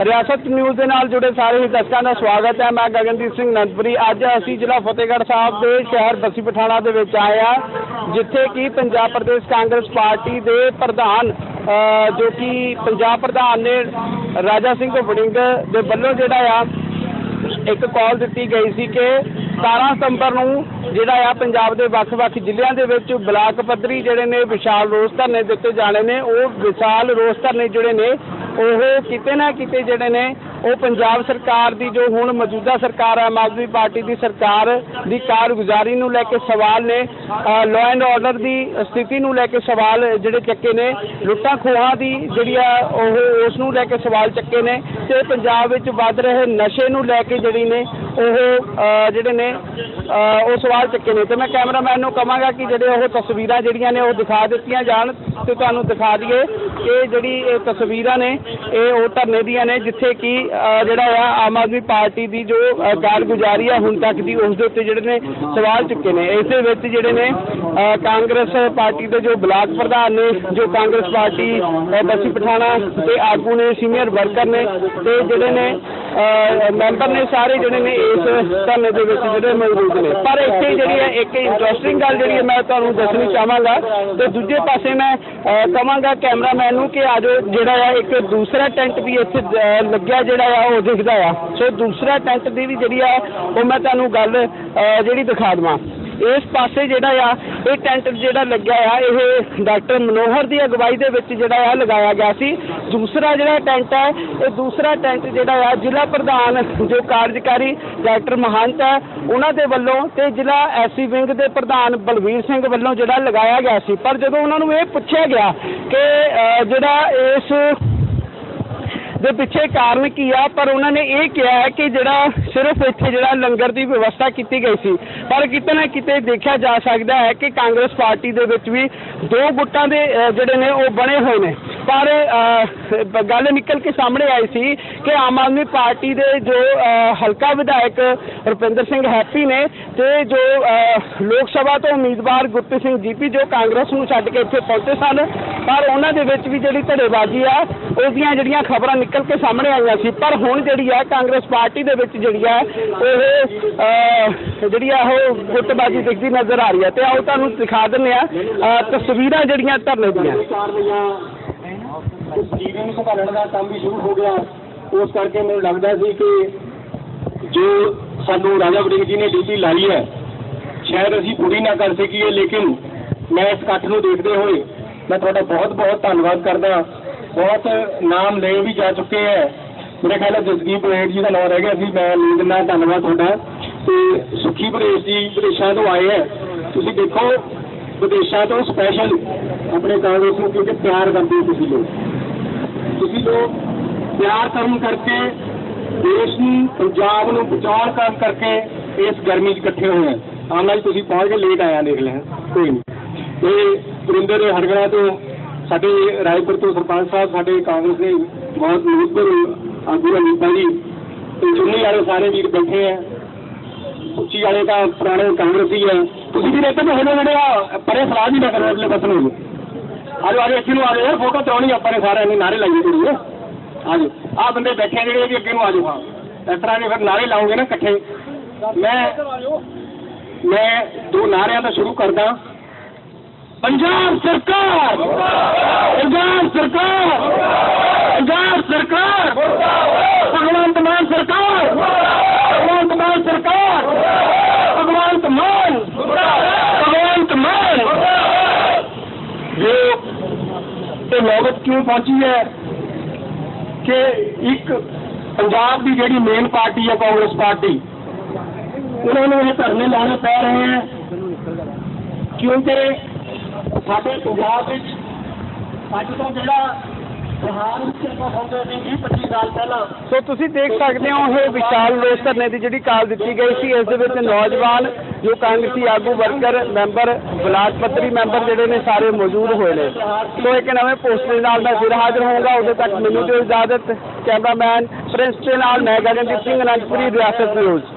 ਰਿਆਸਤ ਨਿਊਜ਼ ਦੇ ਨਾਲ ਜੁੜੇ ਸਾਰੇ ਹੀ ਦਰਸ਼ਕਾਂ ਦਾ ਸਵਾਗਤ ਹੈ। ਮੈਂ ਗਗਨਦੀਪ ਸਿੰਘ ਨੰਦਪੁਰੀ। ਅੱਜ ਅਸੀਂ ਜ਼ਿਲ੍ਹਾ ਫਤਿਹਗੜ੍ਹ ਸਾਹਿਬ ਦੇ ਸ਼ਹਿਰ ਬੱਸੀ ਪਠਾਣਾ ਦੇ ਵਿੱਚ ਆਏ ਹਾਂ, ਜਿੱਥੇ ਕਿ ਪੰਜਾਬ ਪ੍ਰਦੇਸ਼ ਕਾਂਗਰਸ ਪਾਰਟੀ ਦੇ ਪ੍ਰਧਾਨ ਜੋ ਕਿ ਪੰਜਾਬ ਪ੍ਰਧਾਨ ਨੇ ਰਾਜਾ ਸਿੰਘ ਵੜਿੰਗ ਦੇ ਵੱਲੋਂ ਜਿਹੜਾ ਆ, ਇੱਕ ਕਾਲ ਦਿੱਤੀ ਗਈ ਸੀ ਕਿ 17 ਸਤੰਬਰ ਨੂੰ ਜਿਹੜਾ ਆ ਪੰਜਾਬ ਦੇ ਵੱਖ-ਵੱਖ ਜ਼ਿਲ੍ਹਿਆਂ ਦੇ ਵਿੱਚ ਬਲਾਕ ਪੱਧਰੀ ਜਿਹੜੇ ਨੇ ਵਿਸ਼ਾਲ ਰੋਸ ਧਰਨੇ ਦਿੱਤੇ ਜਾਣੇ ਨੇ। ਉਹ ਵਿਸ਼ਾਲ ਰੋਸ ਧਰਨੇ ਜਿਹੜੇ ਨੇ ਉਹ ਕਿਤੇ ਨਾ ਕਿਤੇ ਜਿਹੜੇ ਨੇ, ਉਹ ਪੰਜਾਬ ਸਰਕਾਰ ਦੀ ਜੋ ਹੁਣ ਮੌਜੂਦਾ ਸਰਕਾਰ ਹੈ, ਆਮ ਆਦਮੀ ਪਾਰਟੀ ਦੀ ਸਰਕਾਰ ਦੀ ਕਾਰਗੁਜ਼ਾਰੀ ਨੂੰ ਲੈ ਕੇ ਸਵਾਲ ਨੇ ਲਾਅ ਐਂਡ ਆਰਡਰ ਦੀ ਸਥਿਤੀ ਨੂੰ ਲੈ ਕੇ ਸਵਾਲ ਜਿਹੜੇ ਚੱਕੇ ਨੇ, ਲੁੱਟਾਂ ਖੋਹਾਂ ਦੀ ਜਿਹੜੀ ਆ, ਉਹ ਉਸ ਨੂੰ ਲੈ ਕੇ ਸਵਾਲ ਚੱਕੇ ਨੇ ਤੇ ਪੰਜਾਬ ਵਿੱਚ ਵੱਧ ਰਹੇ ਨਸ਼ੇ ਨੂੰ ਲੈ ਕੇ ਜਿਹੜੀ ਨੇ ਉਹ ਜਿਹੜੇ ਨੇ ਉਹ ਸਵਾਲ ਚੱਕੇ ਨੇ। ਤੇ ਮੈਂ ਕੈਮਰਾਮੈਨ ਨੂੰ ਕਹਾਂਗਾ ਕਿ ਜਿਹੜੇ ਉਹ ਤਸਵੀਰਾਂ ਜਿਹੜੀਆਂ ਨੇ ਉਹ ਦਿਖਾ ਦਿੱਤੀਆਂ ਜਾਣ ਤੇ ਤੁਹਾਨੂੰ ਦਿਖਾ ਦਈਏ ਕਿ ਜਿਹੜੀ ਇਹ ਤਸਵੀਰਾਂ ਨੇ ਇਹ ਉਹ ਧਰਨੇ ਦੀਆਂ ਨੇ ਜਿੱਥੇ ਕਿ ਜਿਹੜਾ ਆ ਆਮ ਆਦਮੀ ਪਾਰਟੀ ਦੀ ਜੋ ਕਾਰਗੁਜ਼ਾਰੀ ਆ ਹੁਣ ਤੱਕ ਦੀ ਉਸ ਦੇ ਉੱਤੇ ਜਿਹੜੇ ਨੇ ਸਵਾਲ ਚੁੱਕੇ ਨੇ। ਇਸ ਦੇ ਵਿੱਚ ਜਿਹੜੇ ਨੇ ਕਾਂਗਰਸ ਪਾਰਟੀ ਦੇ ਜੋ ਬਲਾਕ ਪ੍ਰਧਾਨ ਨੇ ਜੋ ਕਾਂਗਰਸ ਪਾਰਟੀ ਅ, ਬਸੀ ਪਠਾਣਾ ਦੇ ਆਗੂ ਨੇ ਸੀਨੀਅਰ ਵਰਕਰ ਨੇ ਤੇ ਜਿਹੜੇ ਨੇ ਮੈਂਬਰ ਨੇ ਸਾਰੇ ਜਿਹੜੇ ਨੇ ਇਸ ਧਰਨੇ ਦੇ ਵਿੱਚ ਜਿਹੜੇ ਮੌਜੂਦ ਨੇ। ਪਰ ਇੱਥੇ ਜਿਹੜੀ ਹੈ, ਇੱਕ ਇੰਟਰਸਟਿੰਗ ਗੱਲ ਜਿਹੜੀ ਹੈ, ਮੈਂ ਤੁਹਾਨੂੰ ਦੱਸਣੀ ਚਾਹਾਂਗਾ। ਤੇ ਦੂਜੇ ਪਾਸੇ ਮੈਂ ਕਹਾਂਗਾ ਕੈਮਰਾਮੈਨ ਨੂੰ ਕਿ ਆਜੋ ਜਿਹੜਾ ਆ, ਇੱਕ ਦੂਸਰਾ ਟੈਂਟ ਵੀ ਇੱਥੇ ਲੱਗਿਆ ਜਿਹੜਾ ਆ, ਉਹ ਦਿਖਦਾ ਆ। ਸੋ ਦੂਸਰਾ ਟੈਂਟ ਦੀ ਵੀ ਜਿਹੜੀ ਆ, ਉਹ ਮੈਂ ਤੁਹਾਨੂੰ ਗੱਲ ਜਿਹੜੀ ਦਿਖਾ ਦਵਾਂ। ਇਸ ਪਾਸੇ ਜਿਹੜਾ ਆ, ਇਹ ਟੈਂਟ ਜਿਹੜਾ ਲੱਗਿਆ ਆ, ਇਹ ਡਾਕਟਰ ਮਨੋਹਰ ਦੀ ਅਗਵਾਈ ਦੇ ਵਿੱਚ ਜਿਹੜਾ ਆ, ਲਗਾਇਆ ਗਿਆ ਸੀ। ਦੂਸਰਾ ਜਿਹੜਾ ਟੈਂਟ ਹੈ, ਇਹ ਦੂਸਰਾ ਟੈਂਟ ਜਿਹੜਾ ਆ, ਜ਼ਿਲ੍ਹਾ ਪ੍ਰਧਾਨ ਜੋ ਕਾਰਜਕਾਰੀ ਡਾਕਟਰ ਮਹੰਤ ਹੈ, ਉਹਨਾਂ ਦੇ ਵੱਲੋਂ ਤੇ ਜ਼ਿਲ੍ਹਾ ਐਸਸੀ ਵਿੰਗ ਦੇ ਪ੍ਰਧਾਨ ਬਲਵੀਰ ਸਿੰਘ ਵੱਲੋਂ ਜਿਹੜਾ ਲਗਾਇਆ ਗਿਆ ਸੀ। ਪਰ ਜਦੋਂ ਉਹਨਾਂ ਨੂੰ ਇਹ ਪੁੱਛਿਆ ਗਿਆ ਕਿ ਜਿਹੜਾ ਇਸ ਦੇ ਪਿੱਛੇ ਕਾਰਨ ਕੀ ਆ, ਪਰ ਉਹਨਾਂ ਨੇ ਇਹ ਕਿਹਾ ਹੈ ਕਿ ਜਿਹੜਾ ਸਿਰਫ ਇੱਥੇ ਜਿਹੜਾ ਲੰਗਰ ਦੀ ਵਿਵਸਥਾ ਕੀਤੀ ਗਈ ਸੀ। ਪਰ ਕਿਤੇ ਨਾ ਕਿਤੇ ਦੇਖਿਆ ਜਾ ਸਕਦਾ ਹੈ ਕਿ ਕਾਂਗਰਸ ਪਾਰਟੀ ਦੇ ਵਿੱਚ ਵੀ ਦੋ ਗੁੱਟਾਂ ਦੇ ਜਿਹੜੇ ਨੇ ਉਹ ਬਣੇ ਹੋਏ ਨੇ। ਪਰ ਗੱਲ ਨਿਕਲ ਕੇ ਸਾਹਮਣੇ ਆਈ ਸੀ ਕਿ ਆਮ ਆਦਮੀ ਪਾਰਟੀ ਦੇ ਜੋ ਹਲਕਾ ਵਿਧਾਇਕ ਰੁਪਿੰਦਰ ਸਿੰਘ ਹੈਪੀ ਨੇ ਤੇ ਜੋ ਲੋਕ ਸਭਾ ਤੋਂ ਉਮੀਦਵਾਰ ਗੁਰਪ੍ਰੀਤ ਸਿੰਘ ਜੀਪੀ, ਜੋ ਕਾਂਗਰਸ ਨੂੰ ਛੱਡ ਕੇ ਇੱਥੇ ਪਹੁੰਚੇ ਸਨ, ਪਰ ਉਹਨਾਂ ਦੇ ਵਿੱਚ ਵੀ ਜਿਹੜੀ ਧੜੇਬਾਜ਼ੀ ਆ ਉਹਦੀਆਂ ਜਿਹੜੀਆਂ ਖਬਰਾਂ ਨਿਕਲ ਕੇ ਸਾਹਮਣੇ ਆਈਆਂ ਸੀ। ਪਰ ਹੁਣ ਜਿਹੜੀ ਆ, ਕਾਂਗਰਸ ਪਾਰਟੀ ਦੇ ਵਿੱਚ ਜਿਹੜੀ ਆ, ਉਹ ਜਿਹੜੀ ਆ, ਉਹ ਗੁੱਟਬਾਜ਼ੀ ਦਿਖਦੀ ਨਜ਼ਰ ਆ ਰਹੀ ਹੈ ਤੇ ਆਓ ਤੁਹਾਨੂੰ ਦਿਖਾ ਦਿੰਦੇ ਆ ਤਸਵੀਰਾਂ ਜਿਹੜੀਆਂ ਧਰਨੇ ਦੀਆਂ। ਜੀਵਨ ਨੂੰ ਸੰਭਾਲਣ ਦਾ ਕੰਮ ਵੀ ਸ਼ੁਰੂ ਹੋ ਗਿਆ। ਉਸ ਕਰਕੇ ਮੈਨੂੰ ਲੱਗਦਾ ਸੀ ਕਿ ਜੋ ਸਾਨੂੰ ਰਾਜਾ ਵੜਿੰਗ ਜੀ ਨੇ ਡਿਊਟੀ ਲਾਈ ਹੈ, ਸ਼ਾਇਦ ਅਸੀਂ ਪੂਰੀ ਨਾ ਕਰ ਸਕੀਏ, ਲੇਕਿਨ ਮੈਂ ਇਸ ਇਕੱਠ ਨੂੰ ਦੇਖਦੇ ਹੋਏ ਮੈਂ ਤੁਹਾਡਾ ਬਹੁਤ ਬਹੁਤ ਧੰਨਵਾਦ ਕਰਦਾ ਬਹੁਤ ਨਾਮ ਲਏ ਵੀ ਜਾ ਚੁੱਕੇ ਹੈ। ਮੇਰੇ ਖਿਆਲ ਹੈ ਜਸਦੀਪ ਰੇਡ ਜੀ ਦਾ ਨਾਮ ਰਹਿ ਗਿਆ ਸੀ, ਮੈਂ ਨਹੀਂ ਦਿੰਦਾ ਧੰਨਵਾਦ ਤੁਹਾਡਾ। ਤੇ ਸੁਖੀ ਪ੍ਰੇਸ਼ ਜੀ ਵਿਦੇਸ਼ਾਂ ਤੋਂ ਆਏ ਹੈ, ਤੁਸੀਂ ਦੇਖੋ ਵਿਦੇਸ਼ਾਂ ਤੋਂ ਸਪੈਸ਼ਲ ਆਪਣੇ ਕਾਂਗਰਸ ਨੂੰ ਕਿਉਂਕਿ ਪਿਆਰ ਕਰਦੇ ਹੋ ਤੁਸੀਂ ਲੋਕ। ਤੁਸੀਂ ਲੋਕ ਪਿਆਰ ਕਰਨ ਕਰਕੇ ਦੇਸ਼ ਨੂੰ, ਪੰਜਾਬ ਨੂੰ ਬਚਾਉਣ ਕਰਨ ਕਰਕੇ ਇਸ ਗਰਮੀ 'ਚ ਇਕੱਠੇ ਹੋਏ ਆ ਆਮ ਨਾਲ ਤੁਸੀਂ ਪਹੁੰਚ ਕੇ ਲੇਟ ਆਇਆ ਦੇਖ ਲੈ, ਕੋਈ ਨਹੀਂ। ਤੇ ਪੁਰਿੰਦਰ ਹਰਗੜਾ ਤੋਂ ਸਾਡੇ ਰਾਏਪੁਰ ਤੋਂ ਸਰਪੰਚ ਸਾਹਿਬ, ਸਾਡੇ ਕਾਂਗਰਸ ਦੇ ਬਹੁਤ ਮਹੱਤਵ ਆਗੂ ਅਨੀਤਾ ਜੀ ਤੇ ਚੁੰਨੀ ਵਾਲੇ ਸਾਰੇ ਵੀਰ ਬੈਠੇ ਆ। ਉੱਚੀ ਵਾਲੇ ਤਾਂ ਪੁਰਾਣੇ ਕਾਂਗਰਸੀ ਹੈ ਤੁਸੀਂ ਵੀ ਦੇਖੋ ਹੁਣ ਜਿਹੜੇ ਆ, ਪਰੇ ਸਲਾਹ ਨਹੀਂ ਨਾ ਕਰੋ ਅਗਲੇ ਪਾਸੇ ਨੂੰ। ਆਜੋ ਆਜੋ, ਇੱਥੇ ਨੂੰ ਆਜੋ। ਯਾਰ ਫੋਟੋ ਕਰਾਉਣੀ ਆਪਾਂ ਨੇ ਸਾਰਿਆਂ ਨੇ, ਨਾਰੇ ਲਾਈਏ ਕਰੀਏ ਆਜੋ, ਆ ਬੰਦੇ ਬੈਠੇ ਜਿਹੜੇ ਵੀ ਅੱਗੇ ਨੂੰ ਆਜੋ, ਹਾਂ। ਇਸ ਤਰ੍ਹਾਂ ਦੇ ਫਿਰ ਨਾਰੇ ਲਾਉਂਗੇ ਨਾ ਇਕੱਠੇ। ਮੈਂ ਮੈਂ ਦੋ ਨਾਰਿਆਂ ਤੋਂ ਸ਼ੁਰੂ ਕਰਦਾ। ਪੰਜਾਬ ਸਰਕਾਰ! ਪੰਜਾਬ ਸਰਕਾਰ! ਪੰਜਾਬ ਸਰਕਾਰ! ਭਗਵੰਤ ਮਾਨ ਸਰਕਾਰ ਭਗਵੰਤ ਮਾਨ ਸਰਕਾਰ ਭਗਵੰਤ ਮਾਨ ਭਗਵੰਤ ਮਾਨ ਜੋ ਤੇ ਨੌਬਤ ਪਹੁੰਚੀ ਹੈ ਕਿ ਇੱਕ ਪੰਜਾਬ ਦੀ ਜਿਹੜੀ ਮੇਨ ਪਾਰਟੀ ਹੈ ਕਾਂਗਰਸ ਪਾਰਟੀ, ਉਹਨਾਂ ਨੂੰ ਇਹ ਧਰਨੇ ਲਾਉਣੇ ਪੈ ਰਹੇ ਹੈ ਕਿਉਂਕਿ ਸਾਡੇ ਪੰਜਾਬ ਵਿੱਚ ਅੱਜ ਤੋਂ ਜਿਹੜਾ ਸੀ 20 25 ਸਾਲ ਪਹਿਲਾਂ। ਸੋ ਤੁਸੀਂ ਦੇਖ ਸਕਦੇ ਹੋ ਇਹ ਵਿਸ਼ਾਲ ਰੋਸ ਧਰਨੇ ਦੀ ਜਿਹੜੀ ਕਾਲ ਦਿੱਤੀ ਗਈ ਸੀ ਇਸ ਦੇ ਵਿੱਚ ਨੌਜਵਾਨ ਜੋ ਕਾਂਗਰਸੀ ਆਗੂ ਵਰਕਰ ਮੈਂਬਰ ਬਲਾਕ ਪੱਧਰੀ ਮੈਂਬਰ ਜਿਹੜੇ ਨੇ ਸਾਰੇ ਮੌਜੂਦ ਹੋਏ ਨੇ। ਸੋ ਇੱਕ ਨਵੇਂ ਪੋਸਟ ਦੇ ਨਾਲ ਮੈਂ ਫਿਰ ਹਾਜ਼ਰ ਹੋਊਂਗਾ ਉਦੋਂ ਤੱਕ ਮੈਨੂੰ ਦਿਓ ਇਜਾਜ਼ਤ ਕੈਮਰਾਮੈਨ ਪ੍ਰਿੰਸ ਦੇ ਨਾਲ ਮੈਂ ਗਗਨਦੀਪ ਸਿੰਘ ਅਨੰਦਪੁਰੀ ਰਿਆਸਤ ਨਿਊਜ਼।